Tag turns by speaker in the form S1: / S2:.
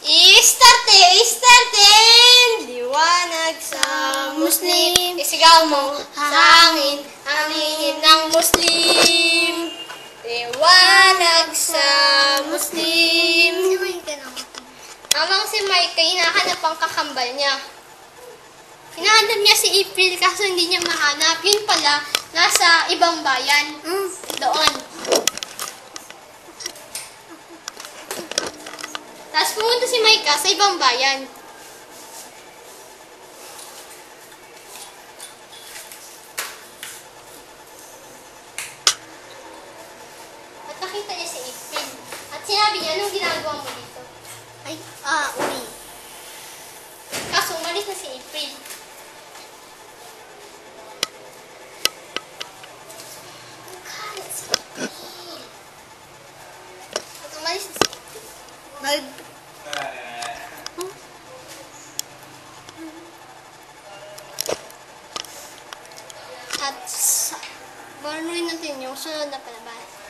S1: I-starte! I-starte! Liwanag sa Muslim. Isigaw mo, hangin, ang hingin ng Muslim. Liwanag sa Muslim. Amang si Mike, hinahanap ang kakambal niya. Hinahanap niya si April kaso hindi niya mahanap. Yun pala, nasa ibang bayan. Doon. Tapos pumunta si Micah sa ibang bayan. At nakita niya si April. At sinabi niya, anong ginagawa mo dito?
S2: Ay, ah, uwi.
S1: Kaso umalis na si April.
S2: Nag...
S1: At. Banuin natin yung sunod na palaban.